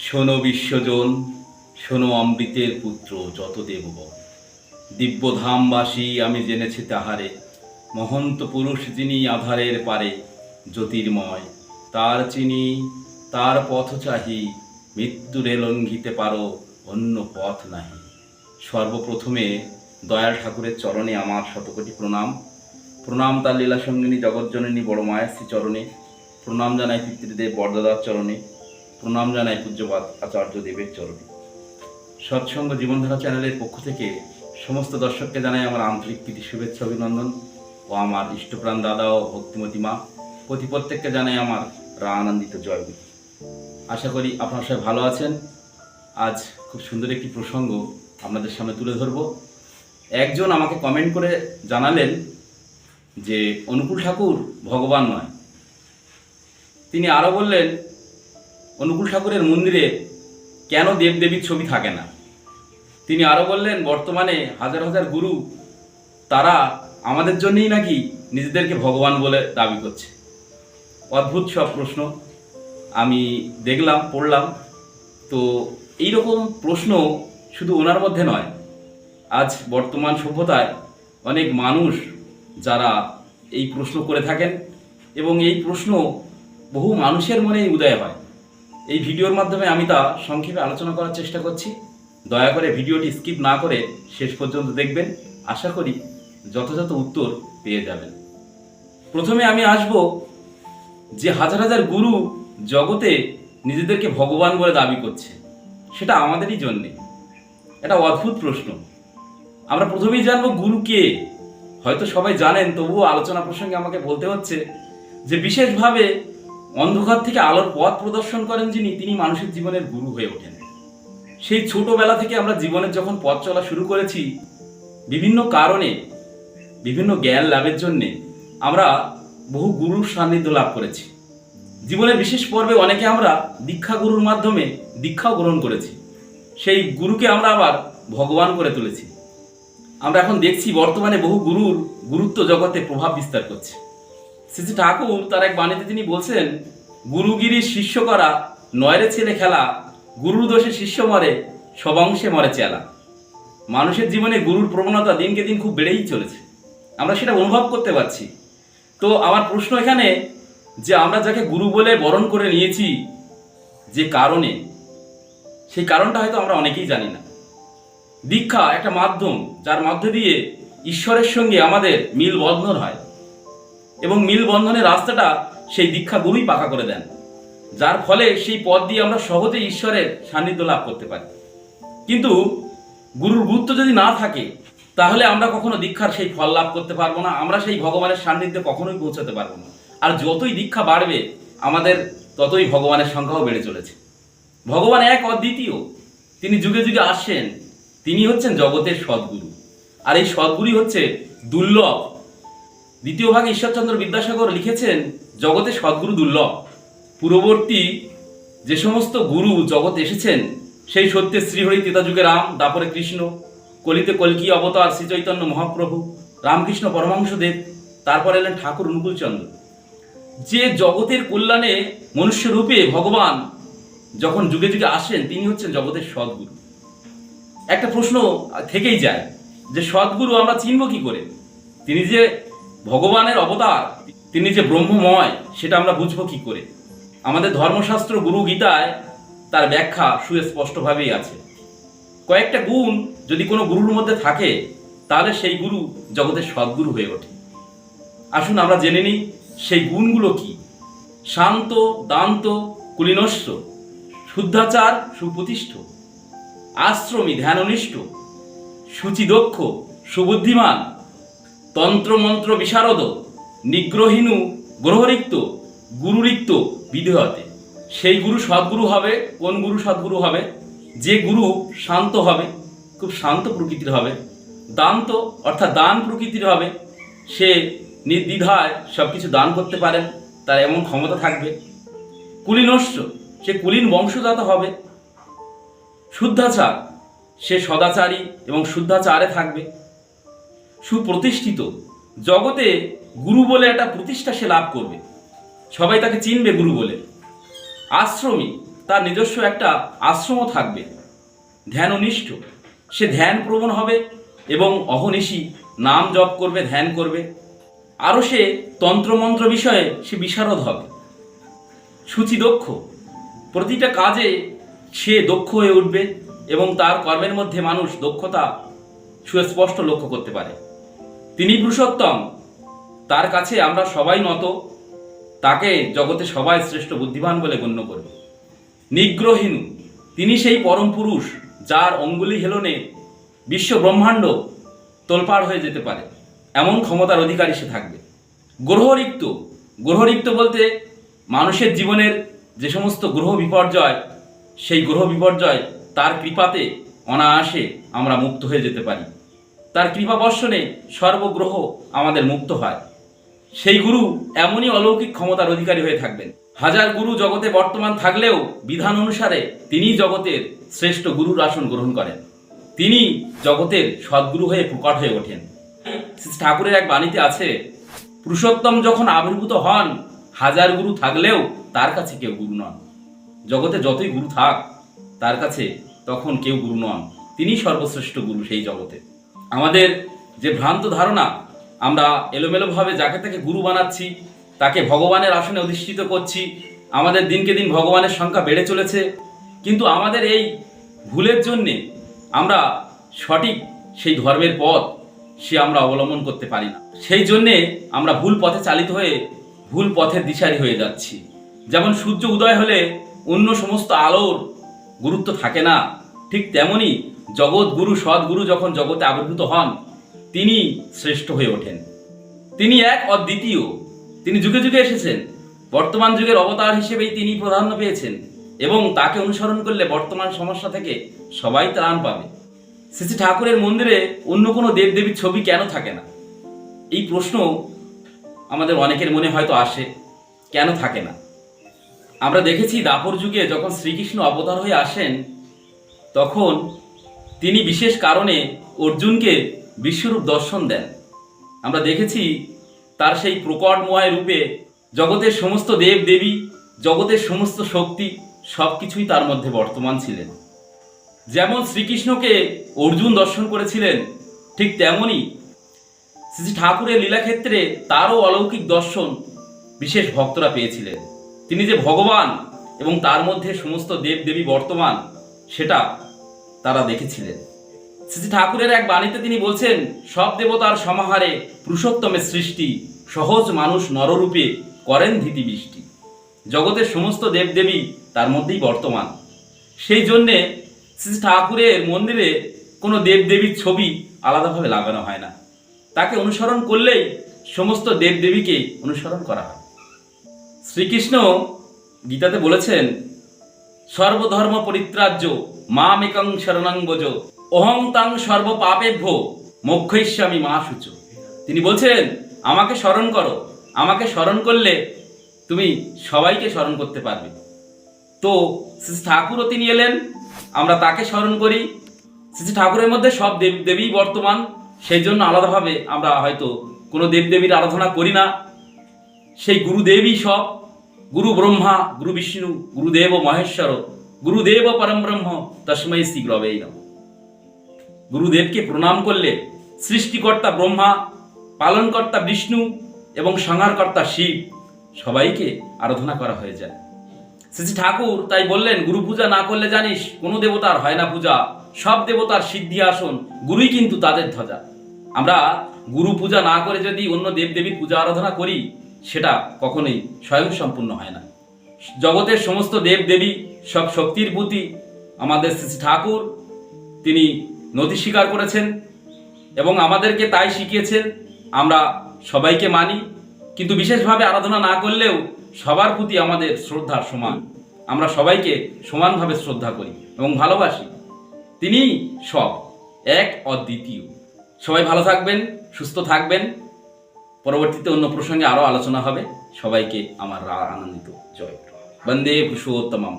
শোনো বিশ্বজন, শোনো অমৃতের পুত্র যত দেবগণ। দিব্যধামবাসী, আমি জেনেছি তাহারে। মহন্ত পুরুষ যিনি আধারের পারে, জ্যোতির্ময়, তার চিনি, তার পথ চাহি, মৃত্যুরে লঙ্ঘিতে পারো, অন্য পথ নাহি। সর্বপ্রথমে দয়াল ঠাকুরের চরণে আমার শতকোটি প্রণাম। প্রণাম তার লীলা সঙ্গিনী জগৎজননী বড় মায়াশ্রী চরণে। প্রণাম জানাই পিতৃদেব বরদাদার চরণে। প্রণাম জানাই পূজ্যপাত আচার্য দেবের চরণে। সৎসঙ্গ জীবনধারা চ্যানেলের পক্ষ থেকে সমস্ত দর্শককে জানাই আমার আন্তরিক প্রীতি, শুভেচ্ছা, অভিনন্দন ও আমার ইষ্টপ্রাণ দাদা ও ভক্তিমতী মা। প্রতি প্রত্যেককে জানাই আমার রা আনন্দিত জয়গুরু আশা করি আপনারা সবাই ভালো আছেন। আজ খুব সুন্দর একটি প্রসঙ্গ আপনাদের সামনে তুলে ধরব। একজন আমাকে কমেন্ট করে জানালেন যে, অনুকূল ঠাকুর ভগবান নয়। তিনি আরও বললেন অনুকূল ঠাকুরের মন্দিরে কেন দেবদেবীর ছবি থাকে না? তিনি আরও বললেন, বর্তমানে হাজার হাজার গুরু তারা আমাদের জন্যই নাকি নিজেদেরকে ভগবান বলে দাবি করছে। অদ্ভুত সব প্রশ্ন। আমি দেখলাম, পড়লাম। তো এই রকম প্রশ্ন শুধু ওনার মধ্যে নয়, আজ বর্তমান সভ্যতায় অনেক মানুষ যারা এই প্রশ্ন করে থাকেন এবং এই প্রশ্ন বহু মানুষের মনেই উদয় হয়। এই ভিডিওর মাধ্যমে আমি তা সংক্ষেপে আলোচনা করার চেষ্টা করছি। দয়া করে ভিডিওটি স্কিপ না করে শেষ পর্যন্ত দেখবেন। আশা করি যথাযথ উত্তর পেয়ে যাবেন। প্রথমে আমি আসব যে হাজার হাজার গুরু জগতে নিজেদেরকে ভগবান বলে দাবি করছে। সেটা আমাদেরই জন্যে। এটা অদ্ভুত প্রশ্ন। আমরা প্রথমেই জানব গুরু কে? হয়তো সবাই জানেন, তবুও আলোচনা প্রসঙ্গে আমাকে বলতে হচ্ছে যে বিশেষভাবে অন্ধকার থেকে আলোর পথ প্রদর্শন করেন যিনি, তিনি মানুষের জীবনের গুরু হয়ে ওঠেন। সেই ছোটবেলা থেকে আমরা জীবনের যখন পথ চলা শুরু করেছি, বিভিন্ন কারণে, বিভিন্ন জ্ঞান লাভের জন্যে আমরা বহু গুরুর সান্নিধ্য লাভ করেছি। জীবনের বিশেষ পর্বে অনেকে আমরা দীক্ষা গুরুর মাধ্যমে দীক্ষাও গ্রহণ করেছি। সেই গুরুকে আমরা আবার ভগবান করে তুলেছি। আমরা এখন দেখছি বর্তমানে বহু গুরুর গুরুত্ব জগতে প্রভাব বিস্তার করছে। শ্রী ঠাকুর, তার এক বাণীতে তিনি বলছেন গুরুগিরির শিষ্য করা, নয়রে ছেলে খেলা, গুরুর দোষে শিষ্য মরে, সবাংশে মরে চেলা। মানুষের জীবনে গুরুর প্রবণতা দিনকে দিন খুব বেড়েই চলেছে। আমরা সেটা অনুভব করতে পারছি। তো আমার প্রশ্ন এখানে, যে আমরা যাকে গুরু বলে বরণ করে নিয়েছি, যে কারণে? সেই কারণটা হয়তো আমরা অনেকেই জানি না। দীক্ষা একটা মাধ্যম, যার মধ্যে দিয়ে ঈশ্বরের সঙ্গে আমাদের মিল বন্ধন হয়। এবং মিল বন্ধনের রাস্তাটা সেই দীক্ষা গুরুই পাকা করে দেন। যার ফলে সেই পথ দিয়ে আমরা সহজে ঈশ্বরের সান্নিধ্য লাভ করতে পারি। কিন্তু গুরুর গুরুত্ব যদি না থাকে, তাহলে আমরা কখনো দীক্ষার সেই ফল লাভ করতে পারব না, আমরা সেই ভগবানের সান্নিধ্যে কখনোই পৌঁছাতে পারব না। আর যতই দীক্ষা বাড়বে, আমাদের ততই ভগবানের সংখ্যাও বেড়ে চলেছে। ভগবান এক অদ্বিতীয়। তিনি যুগে যুগে আসেন তিনি হচ্ছেন জগতের সদ্গুরু। আর এই সদ্গুরুই হচ্ছে দুর্লভ দ্বিতীয় ভাগে ঈশ্বরচন্দ্র বিদ্যাসাগর লিখেছেন, জগতে সদ্গুরু দুর্লভ। পূর্ববর্তী যে সমস্ত গুরু জগৎ এসেছেন, সেই সত্যে শ্রীহরি যুগে রাম, দাপরে কৃষ্ণ, কলিতে কলকি, অবতার শ্রী চৈতন্য মহাপ্রভু, রামকৃষ্ণ পরমাংশদেব তারপর এলেন ঠাকুর অনুকূলচন্দ্র। যে জগতের কল্যাণে মনুষ্য রূপে ভগবান যখন যুগে যুগে আসেন, তিনি হচ্ছেন জগতের সদ্গুরু। একটা প্রশ্ন থেকেই যায়, যে সদ্গুরু আমরা চিনব কি করে? তিনি যে ভগবানের অবতার, তিনি যে ব্রহ্মময়, সেটা আমরা বুঝব কি করে? আমাদের ধর্মশাস্ত্র গুরু গীতায় তার ব্যাখ্যা সুস্পষ্টভাবেই আছে। কয়েকটা গুণ যদি কোনো গুরুর মধ্যে থাকে, তাহলে সেই গুরু জগতের সদ্গুরু হয়ে ওঠে। আসুন আমরা জেনে নিই, সেই গুণগুলো কি? শান্ত, দান্ত কুলীনস্য শুদ্ধাচার, সুপ্রতিষ্ঠ, আশ্রমী, ধ্যাননিষ্ঠ, সুচিদক্ষ, সুবুদ্ধিমান তন্ত্রমন্ত্র বিশারদ নিগ্রহীনু গ্রহরিক্ত, গুরুরিক্ত বিধেয়তে। সেই গুরু সদ্গুরু হবে, কোন গুরু সদ্গুরু হবে? যে গুরু শান্ত হবে, খুব শান্ত প্রকৃতির হবে, দান্ত অর্থাৎ দান প্রকৃতির হবে, সে নির্দ্বিধায় সব কিছু দান করতে পারেন, তার এমন ক্ষমতা থাকবে। কুলীনস্য সে কুলীন বংশজাত হবে। শুদ্ধাচার, সে সদাচারী এবং শুদ্ধাচারে থাকবে। সুপ্রতিষ্ঠিত। জগতে গুরু বলে একটা প্রতিষ্ঠা সে লাভ করবে। সবাই তাকে চিনবে গুরু বলে। আশ্রমী, তার নিজস্ব একটা আশ্রমও থাকবে। ধ্যান অনিষ্ঠ সে ধ্যান প্রবণ হবে এবং অহনিশি নাম জপ করবে, ধ্যান করবে। আরও সে তন্ত্রমন্ত্র বিষয়ে সে বিশারদ হবে। সূচি দক্ষ, প্রতিটা কাজে সে দক্ষ হয়ে উঠবে এবং তার কর্মের মধ্যে মানুষ দক্ষতা সুস্পষ্ট লক্ষ্য করতে পারে। তিনি পুরুষোত্তম। তার কাছে আমরা সবাই নত তাকে জগতে সবাই শ্রেষ্ঠ বুদ্ধিমান বলে গণ্য করবে। নিগ্রহীন তিনি সেই পরম পুরুষ যার অঙ্গুলি হেলনে বিশ্ব ব্রহ্মাণ্ড তোলপাড় হয়ে যেতে পারে। এমন ক্ষমতার অধিকারী সে থাকবে। গ্রহরিক্ত গ্রহরিক্ত বলতে মানুষের জীবনের যে সমস্ত গ্রহ বিপর্যয়, সেই গ্রহ বিপর্যয় তার কৃপাতে অনায়াসে আমরা মুক্ত হয়ে যেতে পারি। তার কৃপা বর্ষণে সর্বগ্রহ আমাদের মুক্ত হয়। সেই গুরু এমনই অলৌকিক ক্ষমতার অধিকারী হয়ে থাকবেন। হাজার গুরু জগতে বর্তমান থাকলেও বিধান অনুসারে তিনি জগতের শ্রেষ্ঠ গুরুর আসন গ্রহণ করেন। তিনি জগতের সদ্গুরু হয়ে প্রকট হয়ে ওঠেন। ঠাকুরের এক বাণীতে আছে, পুরুষোত্তম যখন আবির্ভূত হন, হাজার গুরু থাকলেও তার কাছে কেউ গুরু নন। জগতে যতই গুরু থাক, তার কাছে তখন কেউ গুরু নন। তিনি সর্বশ্রেষ্ঠ গুরু সেই জগতে। আমাদের যে ভ্রান্ত ধারণা, আমরা এলোমেলোভাবে যাকে তাকে গুরু বানাচ্ছি, তাকে ভগবানের আসনে অধিষ্ঠিত করছি, আমাদের দিনকে দিন ভগবানের সংখ্যা বেড়ে চলেছে, কিন্তু আমাদের এই ভুলের জন্যে আমরা সঠিক সেই ধর্মের পথ সে আমরা অবলম্বন করতে পারি না। সেই জন্যে আমরা ভুল পথে চালিত হয়ে ভুল পথের দিশারি হয়ে যাচ্ছি। যেমন সূর্য উদয় হলে অন্য সমস্ত আলোর গুরুত্ব থাকে না, ঠিক তেমনি জগৎ গুরু সদ্গুরু যখন জগতে আবির্ভূত হন, তিনি শ্রেষ্ঠ হয়ে ওঠেন। তিনি এক অদ্বিতীয়। তিনি যুগে যুগে এসেছেন। বর্তমান যুগের অবতার হিসেবেই তিনি প্রাধান্য পেয়েছেন এবং তাকে অনুসরণ করলে বর্তমান সমস্যা থেকে সবাই ত্রাণ পাবে। শ্রী শ্রী ঠাকুরের মন্দিরে অন্য কোনো দেবদেবীর ছবি কেন থাকে না? এই প্রশ্ন আমাদের অনেকের মনে হয়তো আসে, কেন থাকে না? আমরা দেখেছি দাপর যুগে যখন শ্রীকৃষ্ণ অবতার হয়ে আসেন, তখন তিনি বিশেষ কারণে অর্জুনকে বিশ্বরূপ দর্শন দেন। আমরা দেখেছি তার সেই প্রকটময় রূপে জগতের সমস্ত দেব দেবী জগতের সমস্ত শক্তি সব কিছুই তার মধ্যে বর্তমান ছিলেন। যেমন শ্রীকৃষ্ণকে অর্জুন দর্শন করেছিলেন, ঠিক তেমনই শ্রী ঠাকুরের লীলাক্ষেত্রে তারও অলৌকিক দর্শন বিশেষ ভক্তরা পেয়েছিলেন। তিনি যে ভগবান এবং তার মধ্যে সমস্ত দেব দেবী বর্তমান, সেটা তারা দেখেছিলেন। শ্রী ঠাকুরের এক বাণীতে তিনি বলছেন, সব দেবতার সমাহারে পুরুষোত্তমের সৃষ্টি সহজ মানুষ নররূপে করেন ধীতি বৃষ্টি। জগতের সমস্ত দেবদেবী তার মধ্যেই বর্তমান। সেই জন্যে শ্রী ঠাকুরের মন্দিরে কোনো দেবদেবীর ছবি আলাদাভাবে লাগানো হয় না। তাকে অনুসরণ করলেই সমস্ত দেবদেবীকে অনুসরণ করা হয়। শ্রীকৃষ্ণ গীতাতে বলেছেন সর্বধর্ম পরিত্রাজ্য মামেকং শরণং বজ অহং তাং সর্ব পাপেভ্য মোক্ষৈস্বামী মা সূচ। তিনি বলছেন আমাকে স্মরণ করো, আমাকে স্মরণ করলে তুমি সবাইকে স্মরণ করতে পারবে। তো শ্রী ঠাকুরও তিনি এলেন, আমরা তাকে স্মরণ করি। শ্রী ঠাকুরের মধ্যে সব দেব, দেবী বর্তমান সেই জন্য আলাদাভাবে আমরা হয়তো কোনো দেবদেবীর আরাধনা করি না। সেই গুরুদেবই সব। গুরু ব্রহ্মা গুরু বিষ্ণু গুরুদেব মহেশ্বর গুরুদেব পরম ব্রহ্ম তস্মৈ শ্রী গ্রবেই নমঃ গুরুদেবকে প্রণাম করলে সৃষ্টিকর্তা ব্রহ্মা পালনকর্তা বিষ্ণু এবং সংহারকর্তা শিব সবাইকে আরাধনা করা হয়ে যায় শ্রী ঠাকুর তাই বললেন গুরু পূজা না করলে জানিস কোনো দেবতার হয় না পূজা সব দেবতার সিদ্ধি আসন গুরুই কিন্তু তাদের ধ্বজা আমরা গুরু পূজা না করে যদি অন্য দেবদেবীর পূজা আরাধনা করি সেটা কখনোই স্বয়ং সম্পূর্ণ হয় না। জগতের সমস্ত দেব দেবী সব শক্তির প্রতি আমাদের শ্রী ঠাকুর, তিনি নথি স্বীকার করেছেন এবং আমাদেরকে তাই শিখিয়েছেন, আমরা সবাইকে মানি। কিন্তু বিশেষভাবে আরাধনা না করলেও সবার প্রতি আমাদের শ্রদ্ধার সমান। আমরা সবাইকে সমানভাবে শ্রদ্ধা করি এবং ভালোবাসি। তিনি সব, এক অদ্বিতীয়। সবাই ভালো থাকবেন, সুস্থ থাকবেন। পরবর্তীতে অন্য প্রসঙ্গে আরও আলোচনা হবে। সবাইকে আমার আনন্দিত জয়। বন্দে পুরুষোত্তমম।